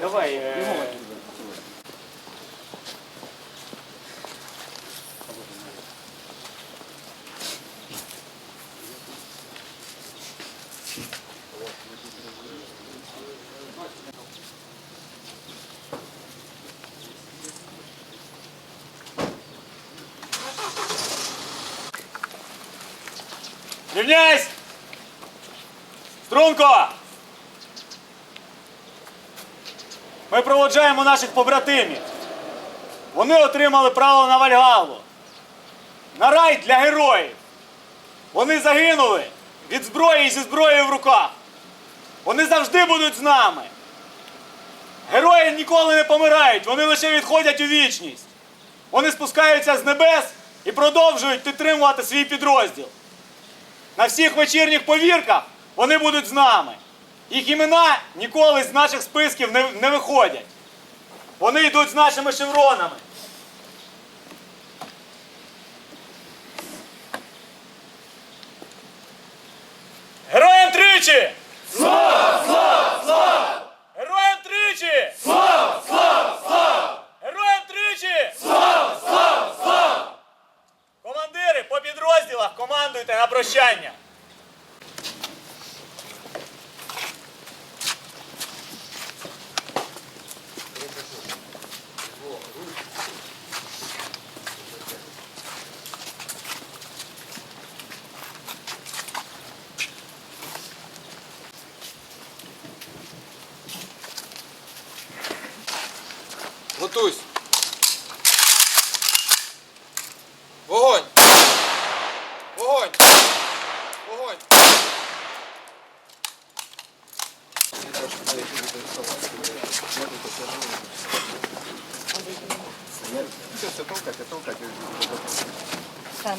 Давай. Э... Струнко! Ми проводжаємо наших побратимів. Вони отримали право на Вальгалу. На рай для героїв. Вони загинули від зброї і зі зброєю в руках. Вони завжди будуть з нами. Герої ніколи не помирають, вони лише відходять у вічність. Вони спускаються з небес і продовжують підтримувати свій підрозділ. На всіх вечірніх повірках вони будуть з нами. Їх імена ніколи з наших списків не, не виходять. Вони йдуть з нашими шевронами. Героям тричі! Слава! Слава! Слава! Героям тричі! Слава! Слава! Слава! Героям тричі! Слава! Слава! Слава! Командири по підрозділах командуйте на прощання. Готуйся. Вогонь! Вогонь! Вогонь! Все, все, толкать, толкать. Сам.